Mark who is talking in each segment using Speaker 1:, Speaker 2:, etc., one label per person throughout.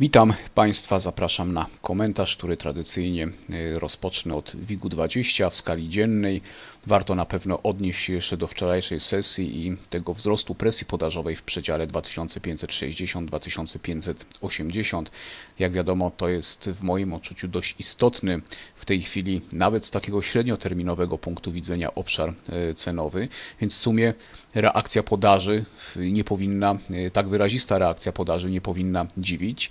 Speaker 1: Witam Państwa, zapraszam na komentarz, który tradycyjnie y, rozpocznę od WIG-20 w skali dziennej. Warto na pewno odnieść się jeszcze do wczorajszej sesji i tego wzrostu presji podażowej w przedziale 2560-2580. Jak wiadomo, to jest w moim odczuciu dość istotny w tej chwili, nawet z takiego średnioterminowego punktu widzenia, obszar y, cenowy, więc w sumie reakcja podaży nie powinna, y, tak wyrazista reakcja podaży nie powinna dziwić,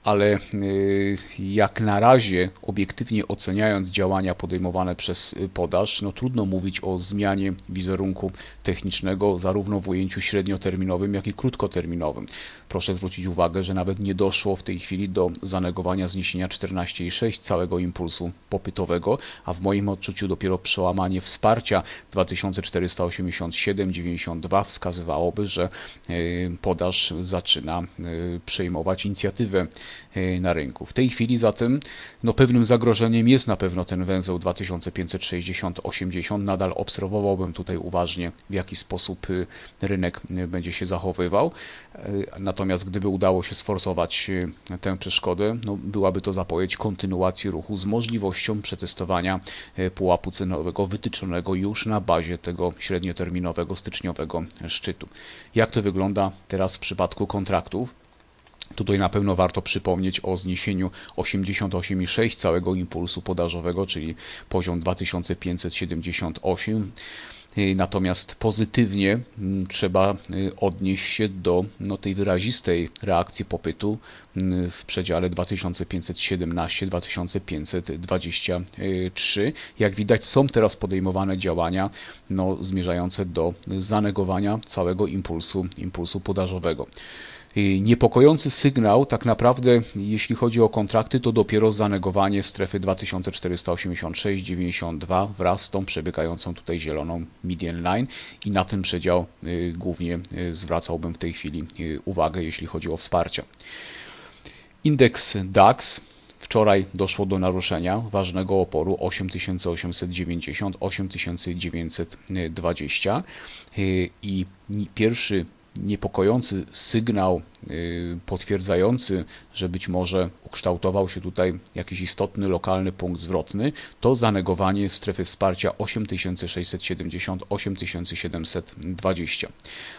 Speaker 1: ale y, jak na razie, obiektywnie oceniając działania podejmowane przez y, podaż, no trudno mówić o zmianie wizerunku technicznego zarówno w ujęciu średnioterminowym, jak i krótkoterminowym. Proszę zwrócić uwagę, że nawet nie doszło w tej chwili do zanegowania zniesienia 14,6 całego impulsu popytowego, a w moim odczuciu dopiero przełamanie wsparcia 2487,92 wskazywałoby, że y, podaż zaczyna przejmować inicjatywę na rynku. W tej chwili zatem no, pewnym zagrożeniem jest na pewno ten węzeł 2560-80. Nadal obserwowałbym tutaj uważnie, w jaki sposób rynek będzie się zachowywał. Natomiast gdyby udało się sforsować tę przeszkodę, no, byłaby to zapowiedź kontynuacji ruchu z możliwością przetestowania pułapu cenowego wytyczonego już na bazie tego średnioterminowego styczniowego szczytu. Jak to wygląda teraz w przypadku kontraktów? Tutaj na pewno warto przypomnieć o zniesieniu 88,6 całego impulsu podażowego, czyli poziom 2578. Natomiast pozytywnie mm, trzeba y, odnieść się do no, tej wyrazistej reakcji popytu mm, w przedziale 2517-2523. Jak widać, są teraz podejmowane działania no, zmierzające do zanegowania całego impulsu, impulsu podażowego. Niepokojący sygnał, tak naprawdę, jeśli chodzi o kontrakty, to dopiero zanegowanie strefy 2486,92 wraz z tą przebiegającą tutaj zieloną median line. I na ten przedział y, głównie y, zwracałbym w tej chwili y, uwagę, jeśli chodzi o wsparcie. Indeks DAX Wczoraj doszło do naruszenia ważnego oporu 8890-8920 i pierwszy niepokojący sygnał potwierdzający, że być może ukształtował się tutaj jakiś istotny lokalny punkt zwrotny, to zanegowanie strefy wsparcia 8670-8720.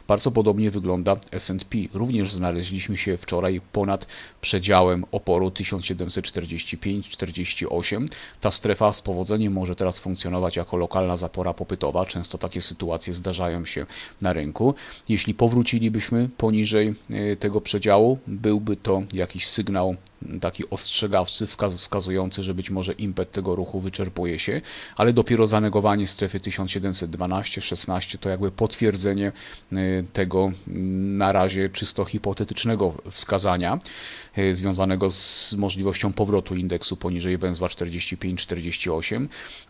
Speaker 1: Bardzo podobnie wygląda S&P. Również znaleźliśmy się wczoraj ponad przedziałem oporu 1745-48. Ta strefa z powodzeniem może teraz funkcjonować jako lokalna zapora popytowa. Często takie sytuacje zdarzają się na rynku. Jeśli powrócilibyśmy poniżej y, tego przedziału, byłby to jakiś sygnał taki ostrzegawczy, wskazujący, że być może impet tego ruchu wyczerpuje się, ale dopiero zanegowanie strefy 1712-16 to jakby potwierdzenie y, tego na razie czysto hipotetycznego wskazania y, związanego z możliwością powrotu indeksu poniżej węzła 45-48.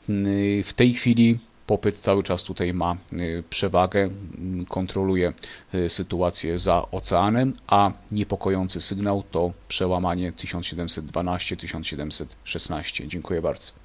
Speaker 1: Y, w tej chwili popyt cały czas tutaj ma y, przewagę, mm, kontroluje y, sytuację za oceanem, a niepokojący sygnał to przełamanie 1712-1716. Dziękuję bardzo.